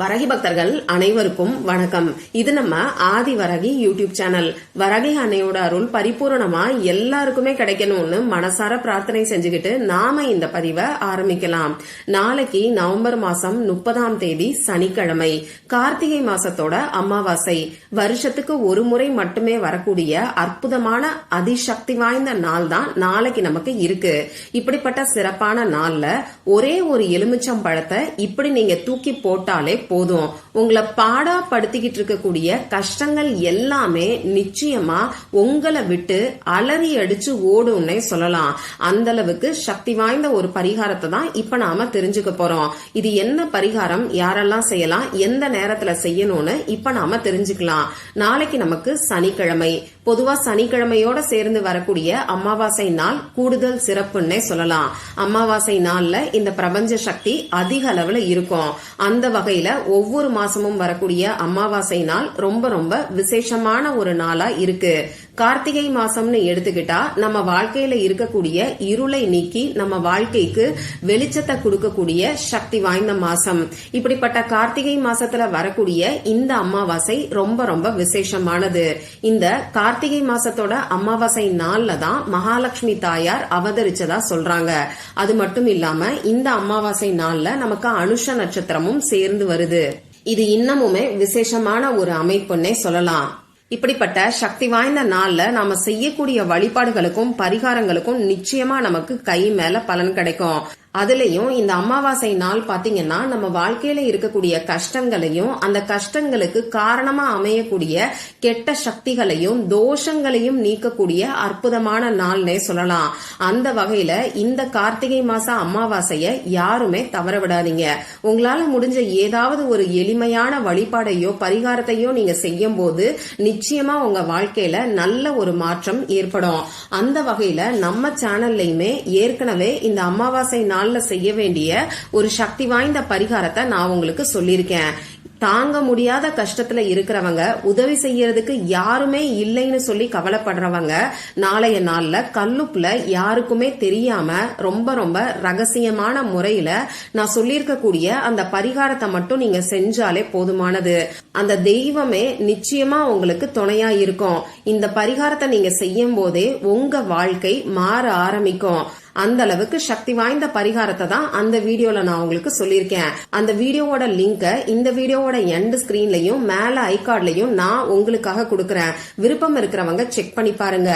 வரகி பக்தர்கள் அனைவருக்கும் வணக்கம். இது நம்ம ஆதி வரகி யூடியூப் சேனல். வரகி அன்னையோட அருள் பரிபூரணமா எல்லாருக்குமே கிடைக்கணும்னு மனசார பிரார்த்தனை செஞ்சுக்கிட்டு நாம இந்த பதிவை ஆரம்பிக்கலாம். நாளைக்கு நவம்பர் மாசம் முப்பதாம் தேதி சனிக்கிழமை கார்த்திகை மாசத்தோட அமாவாசை. வருஷத்துக்கு ஒரு முறை மட்டுமே வரக்கூடிய அற்புதமான அதிசக்தி வாய்ந்த நாள் தான் நாளைக்கு நமக்கு இருக்கு. இப்படிப்பட்ட சிறப்பான நாள்ல ஒரே ஒரு எலுமிச்சம் பழத்தை இப்படி நீங்க தூக்கி போட்டாலே போதும். உங்களை பாடா படுத்திக்கிட்டு இருக்கக்கூடிய கஷ்டங்கள் எல்லாமே நிச்சயமா உங்களை விட்டு அலறி அடிச்சு ஓடும்னே சொல்லலாம். அந்த அளவுக்கு சக்தி வாய்ந்த ஒரு பரிகாரத்தை தான் இப்ப நாம தெரிஞ்சுக்க போறோம். இது என்ன பரிகாரம்? யாரெல்லாம் செய்யலாம்? எந்த நேரத்துல செய்யணும்னு இப்ப நாம தெரிஞ்சுக்கலாம். நாளைக்கு நமக்கு சனிக்கிழமை. பொதுவா சனிக்கிழமையோட சேர்ந்து வரக்கூடிய அமாவாசை நாள் கூடுதல் சிறப்புன்னே சொல்லலாம். அமாவாசை நாள்ல இந்த பிரபஞ்ச சக்தி அதிக அளவுல இருக்கும். அந்த வகையில ஒவ்வொரு மாசமும் வரக்கூடிய அமாவாசை நாள் ரொம்ப ரொம்ப விசேஷமான ஒரு நாளா இருக்கு. கார்த்திகை மாசம்னு எடுத்துக்கிட்டா நம்ம வாழ்க்கையில இருக்கக்கூடிய இருளை நீக்கி நம்ம வாழ்க்கைக்கு வெளிச்சத்தை கொடுக்கக்கூடிய சக்தி வாய்ந்த மாசம். இப்படிப்பட்ட கார்த்திகை மாசத்துல வரக்கூடிய இந்த அமாவாசை ரொம்ப ரொம்ப விசேஷமானது. இந்த கார்த்திகை கார்த்திகை மாசத்தோட அமாவாசை நாள்ல தான் மகாலட்சுமி தாயார் அவதரிச்சதா சொல்றாங்க. அது மட்டும் இல்லாம இந்த அமாவாசை நாள்ல நமக்கு அனுஷ நட்சத்திரமும் சேர்ந்து வருது. இது இன்னமுமே விசேஷமான ஒரு அமைப்புன்னே சொல்லலாம். இப்படிப்பட்ட சக்தி வாய்ந்த நாள்ல நாம செய்யக்கூடிய வழிபாடுகளுக்கும் பரிகாரங்களுக்கும் நிச்சயமா நமக்கு கை மேல பலன் கிடைக்கும். அதுலயும் இந்த அமாவாசை நாள் பாத்தீங்கன்னா நம்ம வாழ்க்கையில இருக்கக்கூடிய கஷ்டங்களையும் அந்த கஷ்டங்களுக்கு காரணமா அமையக்கூடிய கெட்ட சக்திகளையும் தோஷங்களையும் நீக்கக்கூடிய அற்புதமான நாள்னே சொல்லலாம். அந்த வகையில இந்த கார்த்திகை மாச அமாவாசைய யாருமே தவற விடாதீங்க. உங்களால முடிஞ்ச ஏதாவது ஒரு எளிமையான வழிபாடையோ பரிகாரத்தையோ நீங்க செய்யும் போது நிச்சயமா உங்க வாழ்க்கையில நல்ல ஒரு மாற்றம் ஏற்படும். அந்த வகையில நம்ம சேனல்லையுமே ஏற்கனவே இந்த அமாவாசை நாள் நாள்ல செய்ய வேண்டிய ஒரு சக்தி வாய்ந்த பரிகாரத்தை நான் உங்களுக்கு சொல்லியிருக்கேன். தாங்க முடியாத கஷ்டத்துல இருக்கிறவங்க உதவி செய்யறதுக்கு யாருமே இல்லைன்னு சொல்லி கவலைப்படுறவங்க நாளைய நாள்ல கல்லுப்புல யாருக்குமே தெரியாம ரொம்ப ரொம்ப ரகசியமான முறையில நான் சொல்லியிருக்கக்கூடிய அந்த பரிகாரத்தை மட்டும் நீங்க செஞ்சாலே போதுமானது. அந்த தெய்வமே நிச்சயமா உங்களுக்கு துணையா இருக்கும். இந்த பரிகாரத்தை நீங்க செய்யும் போதே உங்க வாழ்க்கை மாற ஆரம்பிக்கும். அந்த அளவுக்கு சக்தி வாய்ந்த பரிகாரத்தை தான் அந்த வீடியோல நான் உங்களுக்கு சொல்லியிருக்கேன். அந்த வீடியோவோட லிங்க இந்த வீடியோவோட எண்ட் ஸ்கிரீன்லயும் மேல ஐகார்ட்லயும் நான் உங்களுக்காக கொடுக்கறேன். விருப்பம் இருக்கிறவங்க செக் பண்ணி பாருங்க.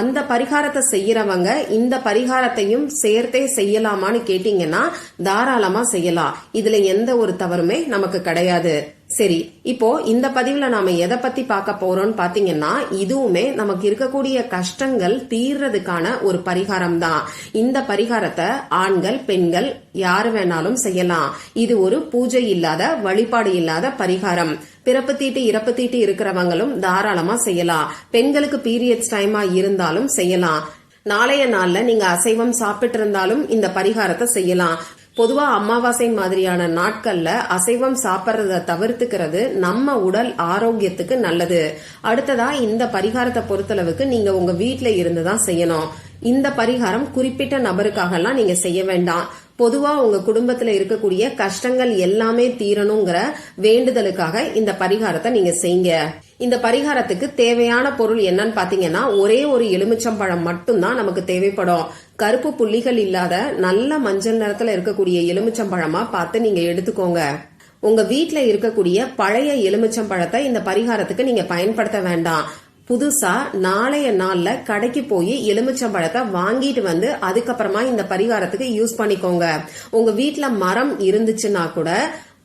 அந்த பரிகாரத்தை செய்யறவங்க இந்த பரிகாரத்தையும் சேர்த்தே செய்யலாமான்னு கேட்டீங்கன்னா தாராளமா செய்யலாம். இதுல எந்த ஒரு தவறுமே நமக்கு கிடையாது. சரி இப்போ இந்த பதிவுல நாம எதை பத்தி பார்க்க போறோம்னு பாத்தீங்கன்னா இதுவுமே நமக்கு இருக்கக்கூடிய கஷ்டங்கள் தீர்றதுக்கான ஒரு பரிகாரம் தான் இந்த பரிகாரத்தை ஆண்கள் பெண்கள் யாரு வேணாலும் செய்யலாம். இது ஒரு பூஜை இல்லாத வழிபாடு இல்லாத பரிகாரம். பிறப்பு தீட்டு இறப்பு தீட்டு இருக்கிறவங்களும் தாராளமா செய்யலாம். பெண்களுக்கு பீரியட்ஸ் டைமா இருந்தாலும் செய்யலாம். நாளைய நாள்ல நீங்க அசைவம் சாப்பிட்டு இருந்தாலும் இந்த பரிகாரத்தை செய்யலாம். பொதுவா அமாவாசை மாதிரியான நாட்கள்ல அசைவம் சாப்பிட்றத தவிர்த்துக்கிறது நம்ம உடல் ஆரோக்கியத்துக்கு நல்லது. அடுத்ததா இந்த பரிகாரத்தை பொறுத்தளவுக்கு நீங்க உங்க வீட்டுல இருந்து தான் செய்யணும். இந்த பரிகாரம் குறிப்பிட்ட நபருக்காகலாம் நீங்க செய்ய வேண்டாம். பொதுவா உங்க குடும்பத்துல இருக்கக்கூடிய கஷ்டங்கள் எல்லாமே தீரணுங்கிற வேண்டுதலுக்காக இந்த பரிகாரத்தை நீங்க செய்யுங்க. இந்த பரிகாரத்துக்கு தேவையான பொருள் என்னன்னு பாத்தீங்கன்னா ஒரே ஒரு எலுமிச்சம்பழம் மட்டும்தான் நமக்கு தேவைப்படும். கருப்பு புள்ளிகள் இல்லாத நல்ல மஞ்சள் நிறத்துல இருக்கக்கூடிய எலுமிச்சம்பழமா பார்த்து நீங்க எடுத்துக்கோங்க. உங்க வீட்டுல இருக்கக்கூடிய பழைய எலுமிச்சம்பழத்தை இந்த பரிகாரத்துக்கு நீங்க பயன்படுத்த வேண்டாம். புதுசா நாளைய நாள்ல கடைக்கு போய் எலுமிச்சம்பழத்தை வாங்கிட்டு வந்து அதுக்கப்புறமா இந்த பரிகாரத்துக்கு யூஸ் பண்ணிக்கோங்க. உங்க வீட்டுல மரம் இருந்துச்சுன்னா கூட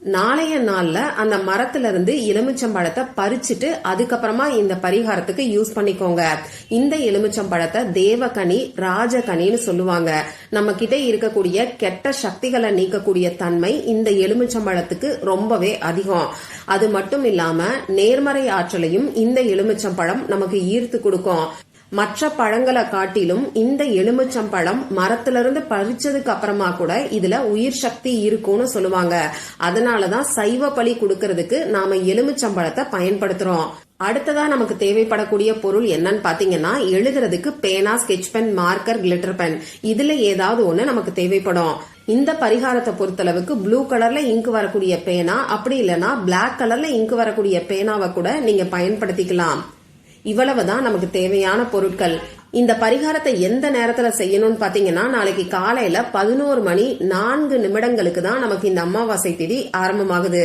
நாளைய நாள்ல அந்த மரத்துல இருந்து எலுமிச்சம்பழத்தை பறிச்சுட்டு அதுக்கப்புறமா இந்த பரிகாரத்துக்கு யூஸ் பண்ணிக்கோங்க. இந்த எலுமிச்சம்பழத்தை தேவகனி ராஜகனின்னு சொல்லுவாங்க. நம்ம கிட்ட இருக்கக்கூடிய கெட்ட சக்திகளை நீக்கக்கூடிய தன்மை இந்த எலுமிச்சம்பழத்துக்கு ரொம்பவே அதிகம். அது மட்டும் இல்லாம நேர்மறை ஆற்றலையும் இந்த எலுமிச்சம்பழம் நமக்கு ஈர்த்து கொடுக்கும். மற்ற பழங்களை காட்டிலும் இந்த எலுமிச்சம்பழம் மரத்திலிருந்து பறிச்சதுக்கு அப்புறமா கூட இதுல உயிர் சக்தி இருக்கும்னு சொல்லுவாங்க. அதனாலதான் சைவ பலி கொடுக்கறதுக்கு நாம எலுமிச்சம்பழத்தை பயன்படுத்துறோம். அடுத்ததா நமக்கு தேவைப்படக்கூடிய பொருள் என்னன்னு பாத்தீங்கன்னா எழுதுறதுக்கு பேனா sketch pen marker glitter pen. இதுல ஏதாவது ஒண்ணு நமக்கு தேவைப்படும். இந்த பரிகாரத்தை பொறுத்தளவுக்கு ப்ளூ கலர்ல இங்கு வரக்கூடிய பேனா அப்படி இல்லைன்னா பிளாக் கலர்ல இங்க் வரக்கூடிய பேனாவை கூட நீங்க பயன்படுத்திக்கலாம். இவ்வளவுதான் நமக்கு தேவையான பொருட்கள். இந்த பரிகாரத்தை எந்த நேரத்துல செய்யணும்னு பாத்தீங்கன்னா நாளைக்கு காலையில பதினோரு மணி நான்கு நிமிடங்களுக்கு தான் நமக்கு இந்த அமாவாசை திதி ஆரம்பமாகுது.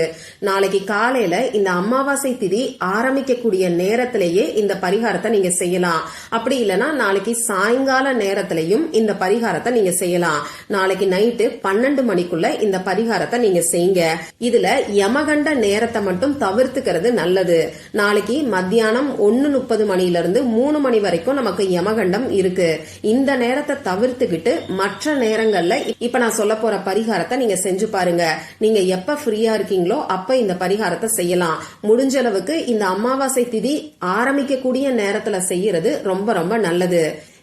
நாளைக்கு காலையில இந்த அமாவாசை திதி ஆரம்பிக்கக்கூடிய நேரத்திலேயே இந்த பரிகாரத்தை நீங்க செய்யலாம். அப்படி இல்லைன்னா நாளைக்கு சாயங்கால நேரத்திலையும் இந்த பரிகாரத்தை நீங்க செய்யலாம். நாளைக்கு நைட்டு பன்னெண்டு மணிக்குள்ள இந்த பரிகாரத்தை நீங்க செய்யுங்க. இதுல யமகண்ட நேரத்தை மட்டும் தவிர்த்துக்கிறது நல்லது. நாளைக்கு மத்தியானம் ஒன்னு முப்பது மணியிலிருந்து மூணு மணி வரைக்கும் நமக்கு யமகண்டம் இருக்கு. இந்த நேரத்தை தவிர்த்துக்கிட்டு மற்ற நேரங்கள்ல இப்ப நான் சொல்ல போற பரிகாரத்தை நீங்க செஞ்சு பாருங்க. நீங்க எப்ப ஃப்ரீயா இருக்கீங்களோ அப்ப இந்த பரிகாரத்தை செய்யலாம். முடிஞ்ச அளவுக்கு இந்த அமாவாசை திதி ஆரம்பிக்கக்கூடிய நேரத்துல செய்யறது ரொம்ப ரொம்ப நல்லது.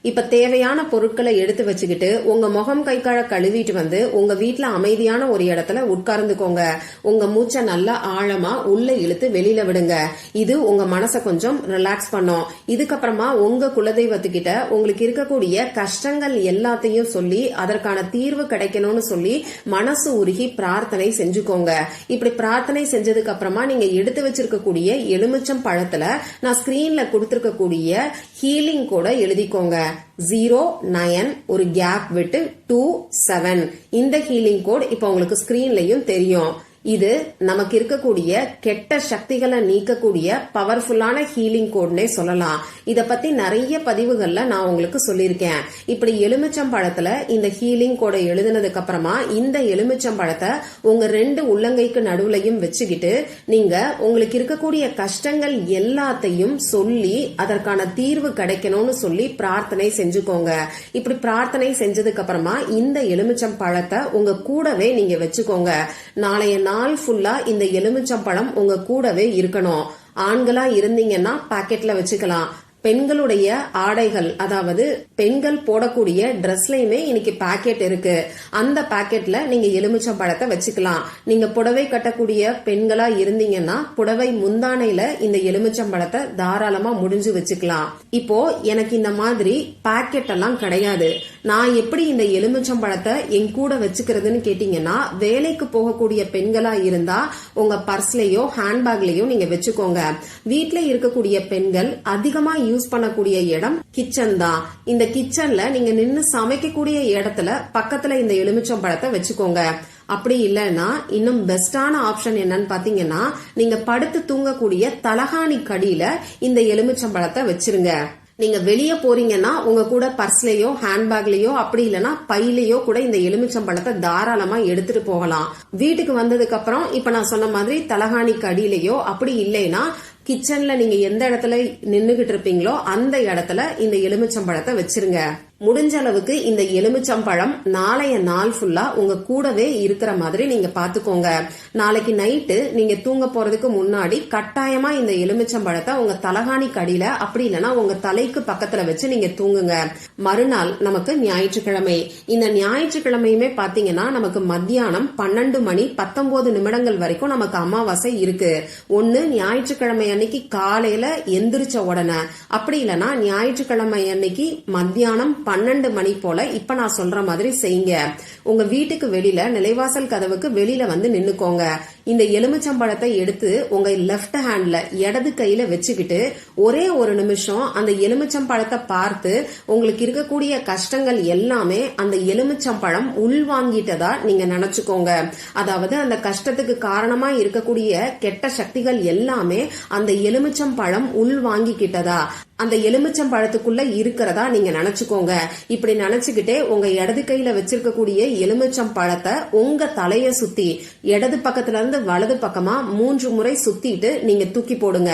இப்ப தேவையான பொருட்களை எடுத்து வச்சுக்கிட்டு உங்க முகம் கை கால கழுவிட்டு வந்து உங்க வீட்டுல அமைதியான ஒரு இடத்துல உட்கார்ந்துக்கோங்க. உங்க மூச்சை நல்லா ஆழமா உள்ள இழுத்து வெளியில விடுங்க. இது உங்க மனசை கொஞ்சம் ரிலாக்ஸ் பண்ணும். இதுக்கப்புறமா உங்க குலதெய்வத்துக்கிட்ட உங்களுக்கு இருக்கக்கூடிய கஷ்டங்கள் எல்லாத்தையும் சொல்லி அதற்கான தீர்வு கிடைக்கணும்னு சொல்லி மனசு உருகி பிரார்த்தனை செஞ்சுக்கோங்க. இப்படி பிரார்த்தனை செஞ்சதுக்கு அப்புறமா நீங்க எடுத்து வச்சிருக்கக்கூடிய எலுமிச்சம் பழத்துல நான் ஸ்கிரீன்ல கொடுத்திருக்கக்கூடிய ஹீலிங் கூட எழுதிக்கோங்க. ஜீரோ நயன் ஒரு கேப் விட்டு டூ செவன் இந்த ஹீலிங் கோட் இப்போ உங்களுக்கு ஸ்கிரீன்லயும் தெரியும். இது நமக்கு இருக்கக்கூடிய கெட்ட சக்திகளை நீக்கக்கூடிய பவர்ஃபுல்லான ஹீலிங் கோட்னே சொல்லலாம். இத பத்தி நிறைய பதிவுகள்ல நான் உங்களுக்கு சொல்லியிருக்கேன். இப்படி எலுமிச்சம் பழத்துல இந்த ஹீலிங் கோடை எழுதினதுக்கு அப்புறமா இந்த எலுமிச்சம் பழத்தை உங்க ரெண்டு உள்ளங்கைக்கு நடுவுலையும் வச்சுக்கிட்டு நீங்க உங்களுக்கு இருக்கக்கூடிய கஷ்டங்கள் எல்லாத்தையும் சொல்லி அதற்கான தீர்வு கிடைக்கணும்னு சொல்லி பிரார்த்தனை செஞ்சுக்கோங்க. இப்படி பிரார்த்தனை செஞ்சதுக்கு அப்புறமா இந்த எலுமிச்சம் பழத்தை உங்க கூடவே நீங்க வச்சுக்கோங்க. நாளைய நாள் ஃபுல்லா இந்த எலுமிச்சம்பழம் உங்க கூடவே இருக்கணும். ஆண்களா இருந்தீங்கன்னா பாக்கெட்ல வச்சுக்கலாம். பெண்களுடைய ஆடைகள் அதாவது பெண்கள் போடக்கூடிய ட்ரெஸ்லயுமே இன்னைக்கு பாக்கெட் இருக்கு. அந்த பாக்கெட்ல நீங்க எலுமிச்சம் பழத்தை வச்சுக்கலாம். நீங்க புடவை கட்டக்கூடிய பெண்களா இருந்தீங்கன்னா புடவை முந்தானையில இந்த எலுமிச்சம் பழத்தை தாராளமா முடிஞ்சு வச்சுக்கலாம். இப்போ எனக்கு இந்த மாதிரி பாக்கெட் எல்லாம் கிடையாது. நான் எப்படி இந்த எலுமிச்சம் பழத்தை என் கூட வச்சுக்கிறதுன்னு கேட்டீங்கன்னா வேலைக்கு போகக்கூடிய பெண்களா இருந்தா உங்க பர்ஸ்லயோ ஹேண்ட்பேக்லயோ நீங்க வச்சுக்கோங்க. வீட்டுல இருக்கக்கூடிய பெண்கள் அதிகமா யூஸ் பண்ணக்கூடிய இடம் கிச்சன் தான். இந்த கிச்சன்ல நீங்க நின்னு சமைக்கக்கூடிய இடத்துல பக்கத்துல இந்த எலுமிச்சம் பழத்தை வச்சுக்கோங்க. அப்படி இல்லைன்னா இன்னும் பெஸ்டான ஆப்ஷன் என்னன்னு பாத்தீங்கன்னா நீங்க படுத்து தூங்கக்கூடிய தலகாணி கடியில இந்த எலுமிச்சம் பழத்தை வச்சிருங்க. நீங்க வெளியே போறீங்கன்னா உங்க கூட பர்ஸ்லயோ ஹேண்ட்பேக்லயோ அப்படி இல்லைன்னா பையிலயோ கூட இந்த எலுமிச்சம் பழத்தை தாராளமா எடுத்துட்டு போகலாம். வீட்டுக்கு வந்ததுக்கு அப்புறம் இப்ப நான் சொன்ன மாதிரி தலகாணிக்கு கடியிலயோ அப்படி இல்லைன்னா கிச்சன்ல நீங்க எந்த இடத்துல நின்னுகிட்டு இருப்பீங்களோ அந்த இடத்துல இந்த எலுமிச்சம்பழத்தை வச்சிருங்க. முடிஞ்ச அளவுக்கு இந்த எலுமிச்சம்பழம் நாளைய நாள் ஃபுல்லா உங்க கூடவே இருக்கிற மாதிரி நீங்க பாத்துக்கோங்க. நாளைக்கு நைட்டு நீங்க தூங்க போறதுக்கு முன்னாடி கட்டாயமா இந்த எலுமிச்சம்பழத்தை உங்க தலகாணி கடியில அப்படி இல்லைன்னா உங்க தலைக்கு பக்கத்துல வச்சு நீங்க தூங்குங்க. மறுநாள் நமக்கு ஞாயிற்றுக்கிழமை. இந்த ஞாயிற்றுக்கிழமையுமே பாத்தீங்கன்னா நமக்கு மத்தியானம் பன்னெண்டு மணி பத்தொன்பது நிமிடங்கள் வரைக்கும் நமக்கு அமாவாசை இருக்கு. ஒன்னு ஞாயிற்றுக்கிழமை அன்னைக்கு காலையில எந்திரிச்ச உடனே. அப்படி இல்லைன்னா ஞாயிற்றுக்கிழமை அன்னைக்கு மத்தியானம் பன்னெண்டு மணி போல இப்ப நான் சொல்ற மாதிரி செய்யுங்க. உங்க வீட்டுக்கு வெளியில நிலைவாசல் கதவுக்கு வெளியில வந்து நின்னுக்கோங்க. இந்த எலுமிச்சம்பழத்தை எடுத்து உங்க லெஃப்ட் ஹேண்ட்ல இடது கையில வச்சுக்கிட்டு ஒரே ஒரு நிமிஷம் அந்த எலுமிச்சம்பழத்தை பார்த்து உங்களுக்கு இருக்கக்கூடிய கஷ்டங்கள் எல்லாமே அந்த எலுமிச்சம்பழம் உள்வாங்கிட்டதா நீங்க நினைச்சுக்கோங்க. அதாவது அந்த கஷ்டத்துக்கு காரணமா இருக்கக்கூடிய கெட்ட சக்திகள் எல்லாமே அந்த எலுமிச்சம்பழம் உள்வாங்கிக்கிட்டதா அந்த எலுமிச்சம் பழத்துக்குள்ள இருக்கிறதா நீங்க நினைச்சுக்கோங்க. இப்படி நினைச்சுக்கிட்டே உங்க இடது கையில வச்சிருக்கக்கூடிய எலுமிச்சம் பழத்தை உங்க தலைய சுத்தி இடது பக்கத்துல இருந்து வலது பக்கமா மூன்று முறை சுத்திட்டு நீங்க தூக்கி போடுங்க.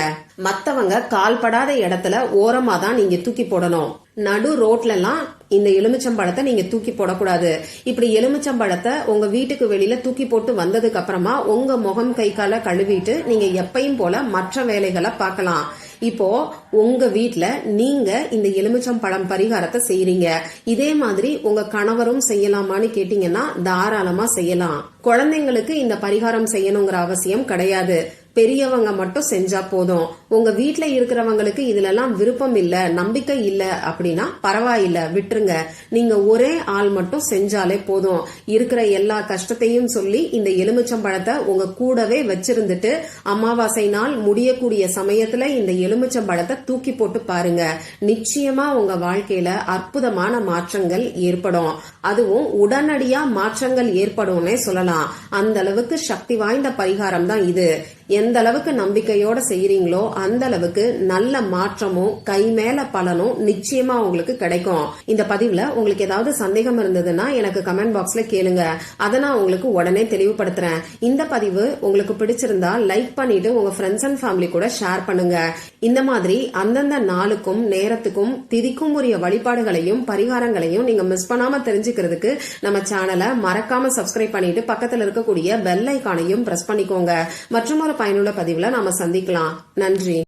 மத்தவங்க கால்படாத இடத்துல ஓரமா தான் நீங்க தூக்கி போடணும். நடு ரோட்ல எல்லாம் இந்த எலுமிச்சம்பழத்தை நீங்க தூக்கி போடக்கூடாது. இப்படி எலுமிச்சம்பழத்தை உங்க வீட்டுக்கு வெளியில தூக்கி போட்டு வந்ததுக்கு அப்புறமா உங்க முகம் கை கால கழுவிட்டு நீங்க எப்பயும் போல மற்ற வேலைகளை பார்க்கலாம். இப்போ உங்க வீட்டுல நீங்க இந்த எலுமிச்சம் பழம் பரிகாரத்தை செய்யறீங்க இதே மாதிரி உங்க கணவரும் செய்யலாமான்னு கேட்டீங்கன்னா தாராளமா செய்யலாம். குழந்தைங்களுக்கு இந்த பரிகாரம் செய்யணுங்கிற அவசியம் கிடையாது. பெரியவங்க மட்டும் செஞ்சா போதும். உங்க வீட்டுல இருக்கிறவங்களுக்கு இதுலலாம் விருப்பம் இல்ல நம்பிக்கை இல்ல அப்படின்னா பரவாயில்ல விட்டுருங்க. நீங்க ஒரே ஆள் மட்டும் செஞ்சாலே போதும். இருக்கிற எல்லா கஷ்டத்தையும் சொல்லி இந்த எலுமிச்சம்பழத்தை உங்க கூடவே வச்சிருந்துட்டு அமாவாசை நாள் முடியக்கூடிய சமயத்துல இந்த எலுமிச்சம்பழத்தை தூக்கி போட்டு பாருங்க. நிச்சயமா உங்க வாழ்க்கையில அற்புதமான மாற்றங்கள் ஏற்படும். அதுவும் உடனடியா மாற்றங்கள் ஏற்படும்னே சொல்லலாம். அந்த அளவுக்கு சக்தி வாய்ந்த பரிகாரம் தான் இது. எந்த அளவுக்கு நம்பிக்கையோட செய்யறீங்களோ அந்த அளவுக்கு நல்ல மாற்றமும் கை மேல பலனும் நிச்சயமா உங்களுக்கு கிடைக்கும். இந்த பதிவுல உங்களுக்கு ஏதாவது சந்தேகம் இருந்ததுன்னா எனக்கு கமெண்ட் பாக்ஸ்ல கேளுங்க. அதை நான் உங்களுக்கு உடனே தெளிவுபடுத்துறேன். இந்த பதிவு உங்களுக்கு பிடிச்சிருந்தா லைக் பண்ணிட்டு உங்க ஃப்ரெண்ட்ஸ் அண்ட் ஃபேமிலி கூட ஷேர் பண்ணுங்க. இந்த மாதிரி அந்தந்த நாளுக்கும் நேரத்துக்கும் திதிக்கும் உரிய வழிபாடுகளையும் பரிகாரங்களையும் நீங்க மிஸ் பண்ணாம தெரிஞ்சுக்கிறதுக்கு நம்ம சேனலை மறக்காம சப்ஸ்கிரைப் பண்ணிட்டு பக்கத்துல இருக்கக்கூடிய பெல் ஐக்கானையும் பிரஸ் பண்ணிக்கோங்க. மற்றும் ஒரு பயனுள்ள பதிவுல நாம சந்திக்கலாம். நன்றி.